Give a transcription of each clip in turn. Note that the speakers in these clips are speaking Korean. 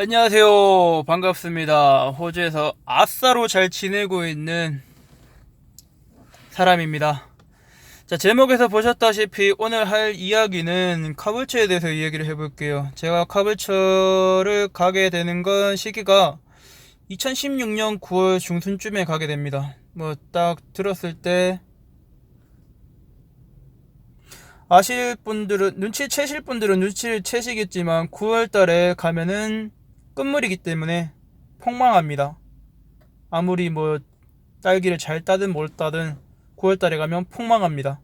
안녕하세요. 반갑습니다. 호주에서 아싸로 잘 지내고 있는 사람입니다. 자, 제목에서 보셨다시피 오늘 할 이야기는 카불처에 대해서 이야기를 해볼게요. 제가 카불처를 가게 되는 건 시기가 2016년 9월 중순쯤에 가게 됩니다. 뭐 딱 들었을 때 아실 분들은 눈치 채실 분들은 눈치를 채시겠지만 9월 달에 가면은 끝물이기 때문에 폭망합니다. 아무리 뭐 딸기를 잘 따든 뭘 따든 9월 달에 가면 폭망합니다.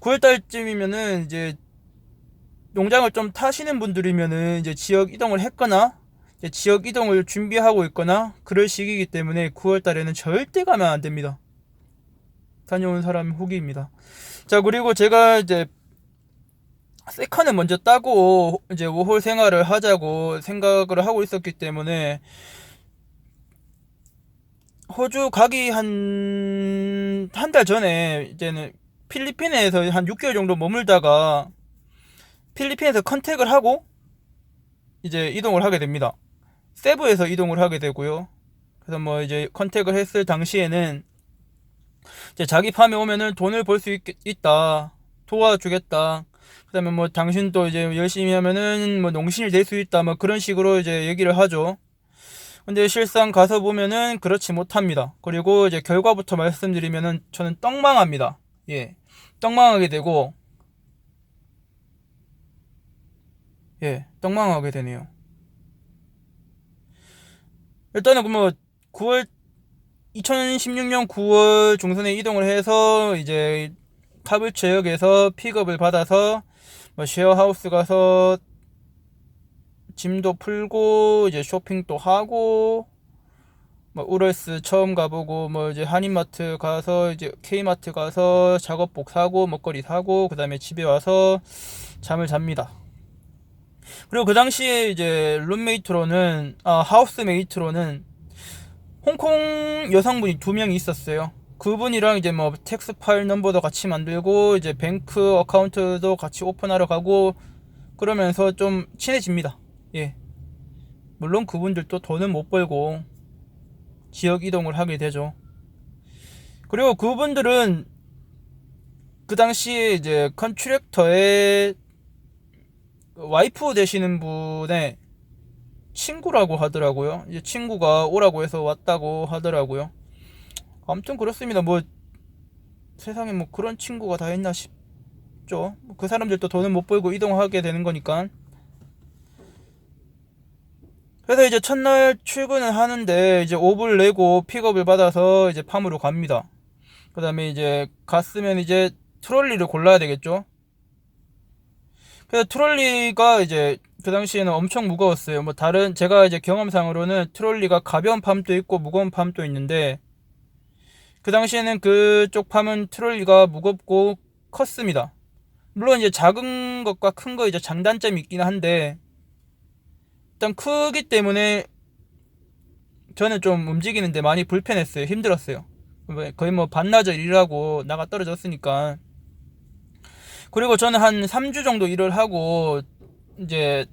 9월 달쯤이면은 이제 농장을 좀 타시는 분들이면은 이제 지역 이동을 했거나 이제 지역 이동을 준비하고 있거나 그럴 시기이기 때문에 9월 달에는 절대 가면 안 됩니다. 다녀온 사람 후기입니다. 자, 그리고 제가 이제 세컨을 먼저 따고 이제 워홀 생활을 하자고 생각을 하고 있었기 때문에 호주 가기 한 한 달 전에 이제는 필리핀에서 한 6개월 정도 머물다가 필리핀에서 컨택을 하고 이제 이동을 하게 됩니다. 세부에서 이동을 하게 되고요. 그래서 뭐 이제 컨택을 했을 당시에는 이제 자기 팜에 오면은 돈을 벌 수 있다. 도와주겠다. 그다음에 뭐 당신도 이제 열심히 하면은 뭐 농신이 될 수 있다. 뭐 그런 식으로 이제 얘기를 하죠. 근데 실상 가서 보면은 그렇지 못합니다. 그리고 이제 결과부터 말씀드리면은 저는 떡망합니다. 예. 떡망하게 되고 예, 떡망하게 되네요. 일단은 그뭐 9월 2016년 9월 중순에 이동을 해서 이제 카불 지역에서 픽업을 받아서 뭐 쉐어하우스 가서 짐도 풀고 이제 쇼핑도 하고 뭐 우럴스 처음 가보고 뭐 이제 한인마트 가서 이제 K마트 가서 작업복 사고 먹거리 사고 그다음에 집에 와서 잠을 잡니다. 그리고 그 당시에 이제 룸메이트로는 아 하우스메이트로는 홍콩 여성분이 두 명이 있었어요. 그분이랑 이제 뭐 텍스 파일 넘버도 같이 만들고 이제 뱅크 어카운트도 같이 오픈하러 가고 그러면서 좀 친해집니다. 예. 물론 그분들도 돈은 못 벌고 지역 이동을 하게 되죠. 그리고 그분들은 그 당시에 이제 컨트랙터의 와이프 되시는 분의 친구라고 하더라고요. 이제 친구가 오라고 해서 왔다고 하더라고요. 아무튼 그렇습니다. 뭐 세상에 뭐 그런 친구가 다 있나 싶죠. 그 사람들도 돈을 못 벌고 이동하게 되는 거니까. 그래서 이제 첫날 출근을 하는데 이제 옵을 내고 픽업을 받아서 이제 팜으로 갑니다. 그 다음에 이제 갔으면 이제 트롤리를 골라야 되겠죠. 그래서 트롤리가 이제 그 당시에는 엄청 무거웠어요. 뭐 다른 제가 이제 경험상으로는 트롤리가 가벼운 팜도 있고 무거운 팜도 있는데 그 당시에는 그쪽 팜은 트롤리가 무겁고 컸습니다. 물론 이제 작은 것과 큰 거 이제 장단점이 있긴 한데 일단 크기 때문에 저는 좀 움직이는데 많이 불편했어요. 힘들었어요. 거의 뭐 반나절 일하고 나가 떨어졌으니까. 그리고 저는 한 3주 정도 일을 하고 이제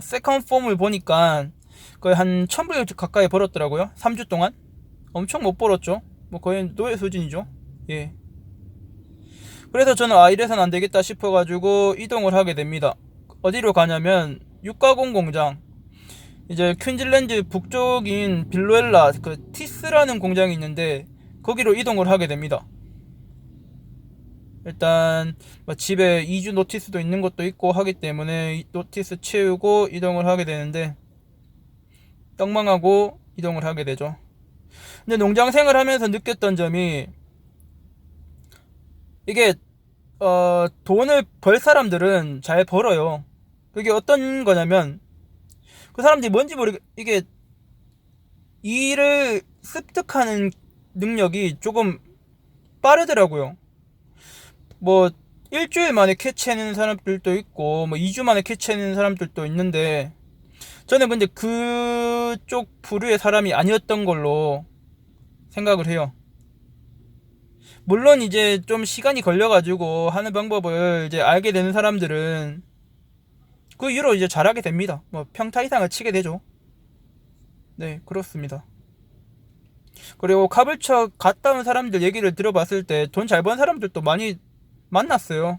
세컨 폼을 보니까 거의 한 1000불 가까이 벌었더라고요. 3주 동안. 엄청 못 벌었죠. 뭐 거의 노예 수준이죠. 예. 그래서 저는 아 이래선 안 되겠다 싶어가지고 이동을 하게 됩니다. 어디로 가냐면 육가공 공장. 이제 퀸즐랜드 북쪽인 빌로엘라 그 티스라는 공장이 있는데 거기로 이동을 하게 됩니다. 일단 뭐 집에 2주 노티스도 있는 것도 있고 하기 때문에 노티스 채우고 이동을 하게 되는데 떡망하고 이동을 하게 되죠. 근데 농장 생활하면서 느꼈던 점이 이게 어 돈을 벌 사람들은 잘 벌어요. 그게 어떤 거냐면 그 사람들이 뭔지 모르게 이게 일을 습득하는 능력이 조금 빠르더라고요. 뭐 일주일 만에 캐치하는 사람들도 있고 뭐 2주 만에 캐치하는 사람들도 있는데 저는 근데 그쪽 부류의 사람이 아니었던 걸로 생각을 해요. 물론 이제 좀 시간이 걸려가지고 하는 방법을 이제 알게 되는 사람들은 그 이후로 이제 잘하게 됩니다. 뭐 평타 이상을 치게 되죠. 네, 그렇습니다. 그리고 카불처 갔다 온 사람들 얘기를 들어봤을 때 돈 잘 번 사람들도 많이 만났어요.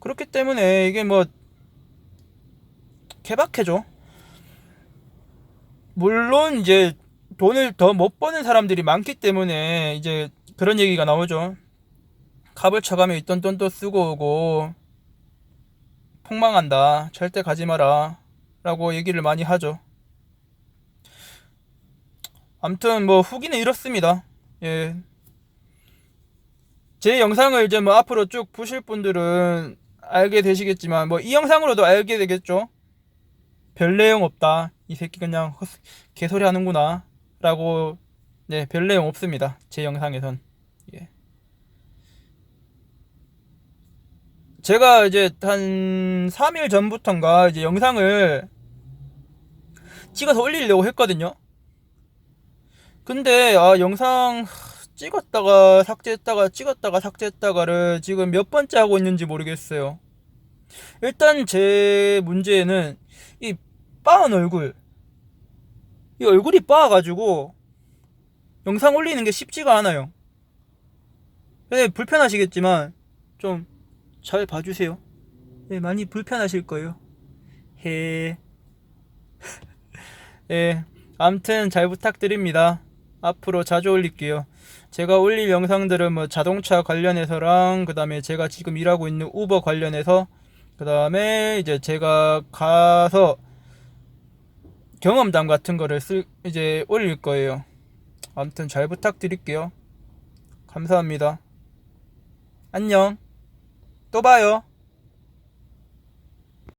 그렇기 때문에 이게 뭐 개박해죠. 물론 이제 돈을 더 못 버는 사람들이 많기 때문에 이제 그런 얘기가 나오죠. 갑을 쳐가면 있던 돈도 쓰고 오고 폭망한다. 절대 가지 마라. 라고 얘기를 많이 하죠. 암튼 뭐 후기는 이렇습니다. 예. 제 영상을 이제 뭐 앞으로 쭉 보실 분들은 알게 되시겠지만 뭐 이 영상으로도 알게 되겠죠. 별 내용 없다. 이 새끼 그냥 헛- 개소리 하는구나. 라고 네, 별 내용 없습니다. 제 영상에선. 예. 제가 이제 한 3일 전부턴가 이제 영상을 찍어서 올리려고 했거든요. 근데 아 영상 찍었다가 삭제했다가 찍었다가 삭제했다가를 지금 몇 번째 하고 있는지 모르겠어요. 일단 제 문제는 이 빠은 얼굴 이 얼굴이 빠가지고 영상 올리는 게 쉽지가 않아요. 네, 불편하시겠지만 좀 잘 봐주세요. 네, 많이 불편하실 거예요. 해. 예, 암튼 잘 부탁드립니다. 앞으로 자주 올릴게요. 제가 올릴 영상들은 뭐 자동차 관련해서랑 그 다음에 제가 지금 일하고 있는 우버 관련해서 그 다음에 이제 제가 가서 경험담 같은 거를 쓸 이제 올릴 거예요. 아무튼 잘 부탁드릴게요. 감사합니다. 안녕. 또 봐요.